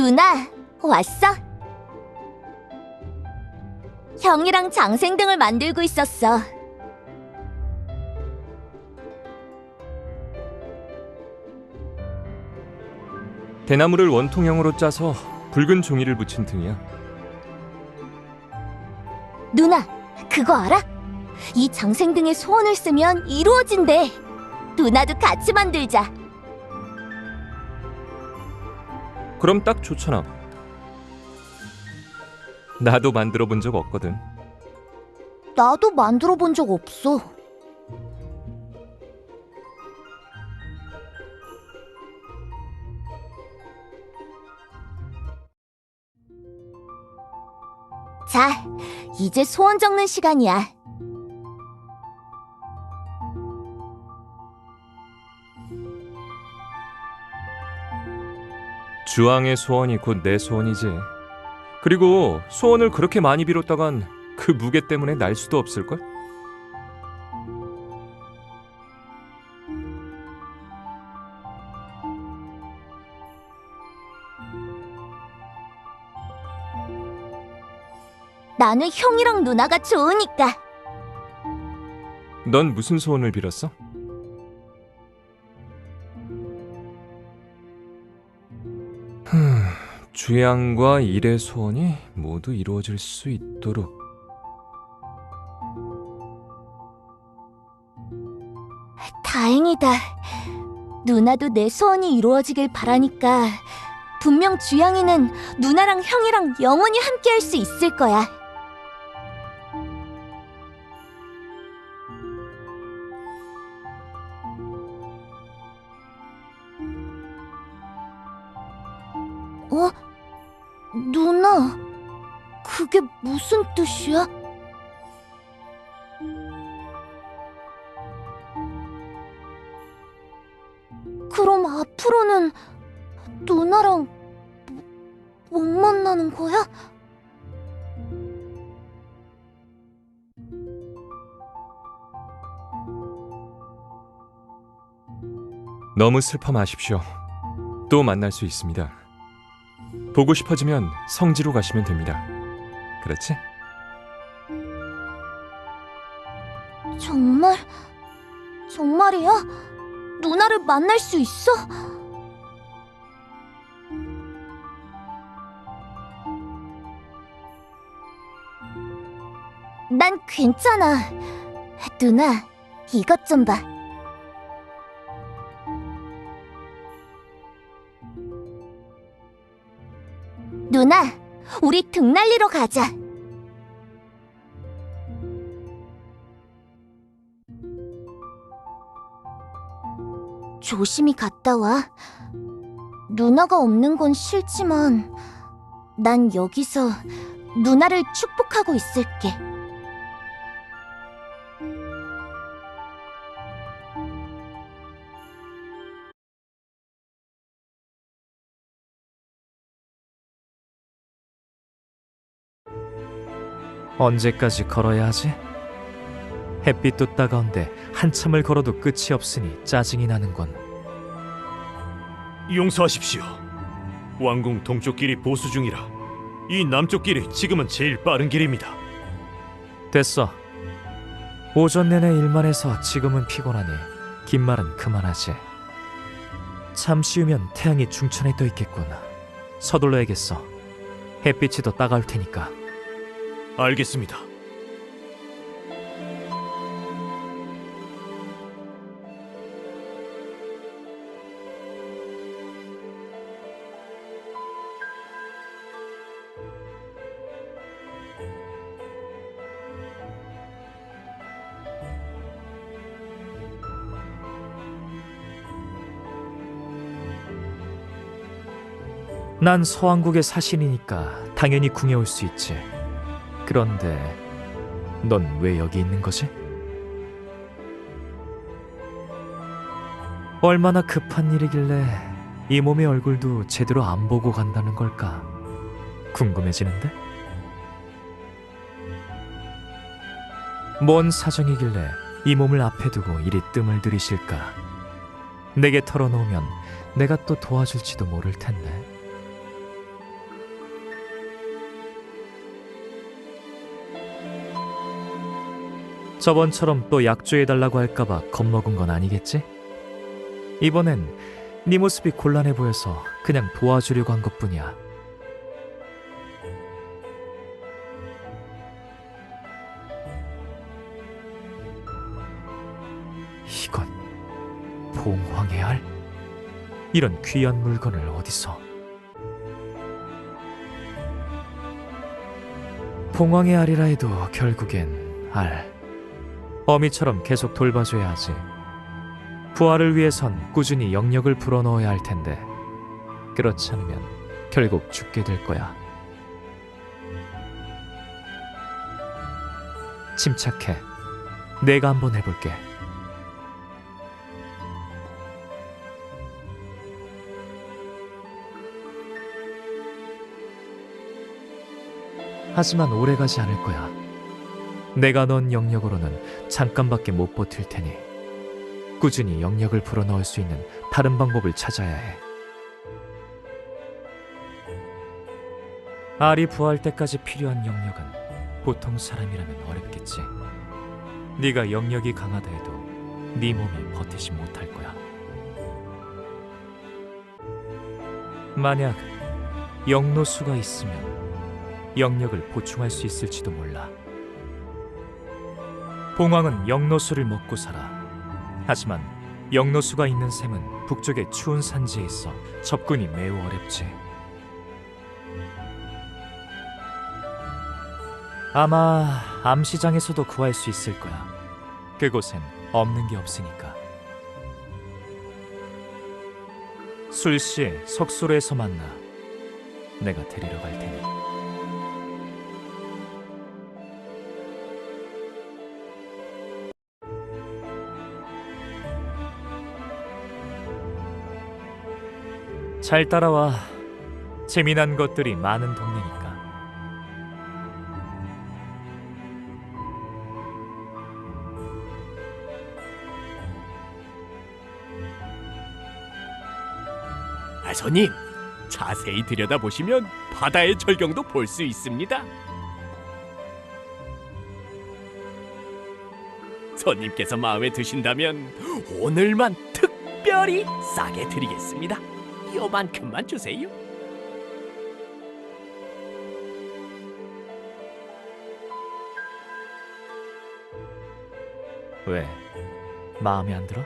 누나, 왔어? 형이랑 장생등을 만들고 있었어. 대나무를 원통형으로 짜서 붉은 종이를 붙인 등이야. 누나, 그거 알아? 이 장생등의 소원을 쓰면 이루어진대. 누나도 같이 만들자. 그럼 딱 좋잖아. 나도 만들어 본 적 없거든. 나도 만들어 본 적 없어. 자, 이제 소원 적는 시간이야. 주왕의 소원이 곧 내 소원이지. 그리고 소원을 그렇게 많이 빌었다간 그 무게 때문에 날 수도 없을걸? 나는 형이랑 누나가 좋으니까. 넌 무슨 소원을 빌었어? 주양과 일의 소원이 모두 이루어질 수 있도록 다행이다. 누나도 내 소원이 이루어지길 바라니까 분명 주영이는 누나랑 형이랑 영원히 함께할 수 있을 거야. 어? 누나, 그게 무슨 뜻이야? 그럼 앞으로는 누나랑 못, 못 만나는 거야? 너무 슬퍼 마십시오. 또 만날 수 있습니다. 보고 싶어지면 성지로 가시면 됩니다. 그렇지? 정말? 정말이야? 누나를 만날 수 있어? 난 괜찮아. 누나, 이것 좀 봐. 누나, 우리 등 날리러 가자. 조심히 갔다 와. 누나가 없는 건 싫지만 난 여기서 누나를 축복하고 있을게. 언제까지 걸어야 하지? 햇빛도 따가운데 한참을 걸어도 끝이 없으니 짜증이 나는군. 용서하십시오. 왕궁 동쪽 길이 보수 중이라 이 남쪽 길이 지금은 제일 빠른 길입니다. 됐어. 오전 내내 일만 해서 지금은 피곤하니 긴 말은 그만하지. 잠시 후면 태양이 중천에 떠 있겠군. 서둘러야겠어. 햇빛이 더 따가울 테니까. 알겠습니다. 난 서왕국의 사신이니까 당연히 궁에 올 수 있지. 그런데 넌 왜 여기 있는 거지? 얼마나 급한 일이길래 이 몸의 얼굴도 제대로 안 보고 간다는 걸까? 궁금해지는데? 뭔 사정이길래 이 몸을 앞에 두고 이리 뜸을 들이실까? 내게 털어놓으면 내가 또 도와줄지도 모를 텐데. 저번처럼 또 약조해달라고 할까봐 겁먹은 건 아니겠지? 이번엔 네 모습이 곤란해 보여서 그냥 도와주려고 한 것뿐이야. 이건 봉황의 알? 이런 귀한 물건을 어디서? 봉황의 알이라 해도 결국엔 알. 어미처럼 계속 돌봐줘야 하지. 부활을 위해선 꾸준히 영역을 불어넣어야 할 텐데 그렇지 않으면 결국 죽게 될 거야. 침착해. 내가 한번 해볼게. 하지만 오래 가지 않을 거야. 내가 넣은 영역으로는 잠깐밖에 못 버틸 테니 꾸준히 영역을 불어넣을 수 있는 다른 방법을 찾아야 해. 알이 부화할 때까지 필요한 영역은 보통 사람이라면 어렵겠지. 네가 영역이 강하다 해도 네 몸이 버티지 못할 거야. 만약 영노수가 있으면 영역을 보충할 수 있을지도 몰라. 봉황은 영노수를 먹고 살아. 하지만 영노수가 있는 샘은 북쪽의 추운 산지에 있어 접근이 매우 어렵지. 아마 암시장에서도 구할 수 있을 거야. 그곳엔 없는 게 없으니까. 술시 석소로에서 만나. 내가 데리러 갈 테니. 잘 따라와. 재미난 것들이 많은 동네니까. 아, 손님, 자세히 들여다보시면 바다의 절경도 볼 수 있습니다. 손님께서 마음에 드신다면 오늘만 특별히 싸게 드리겠습니다. 요만큼만 주세요. 왜? 마음에 안 들어?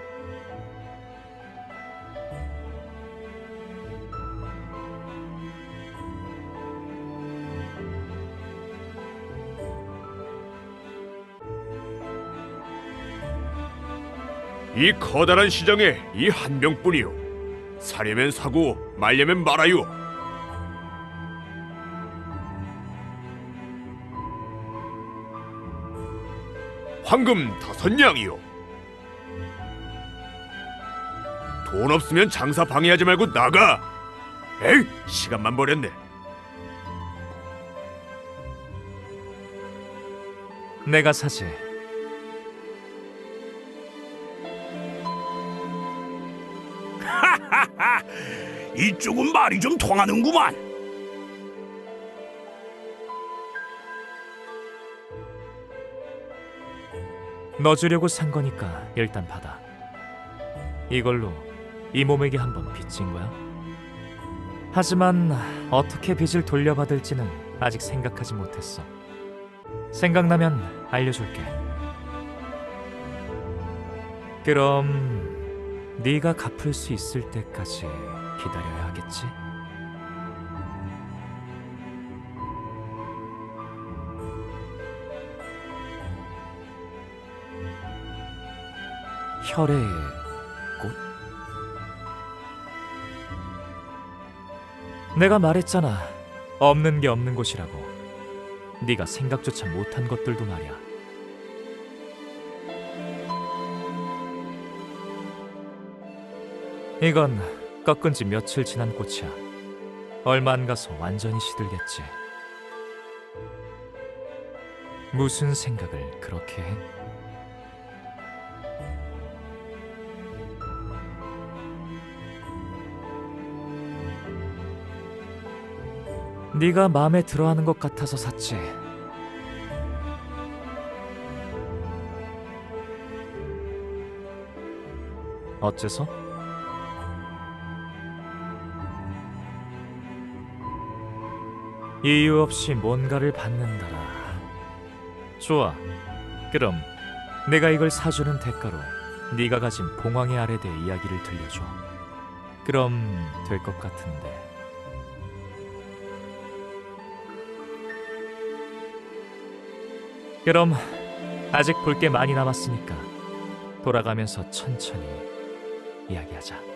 이 커다란 시장에 이 한 명뿐이요. 사려면 사고 말려면 말아요. 황금 다섯 양이요. 돈 없으면 장사 방해하지 말고 나가. 에이, 시간만 버렸네. 내가 사지. 이쪽은 말이 좀 통하는구만. 너 주려고 산 거니까 일단 받아. 이걸로 이 몸에게 한번 빚진 거야. 하지만 어떻게 빚을 돌려받을지는 아직 생각하지 못했어. 생각나면 알려줄게. 그럼 네가 갚을 수 있을 때까지 기다려야 하겠지? 혈의 꽃? 내가 말했잖아. 없는 게 없는 곳이라고. 네가 생각조차 못한 것들도 말이야. 이건 꺾은 지 며칠 지난 꽃이야. 얼마 안 가서 완전히 시들겠지. 무슨 생각을 그렇게 해? 네가 마음에 들어하는 것 같아서 샀지. 어째서? 이유 없이 뭔가를 받는다라. 좋아. 그럼 내가 이걸 사주는 대가로 네가 가진 봉황의 알에 대해 이야기를 들려줘. 그럼 될 것 같은데. 그럼 아직 볼 게 많이 남았으니까 돌아가면서 천천히 이야기하자.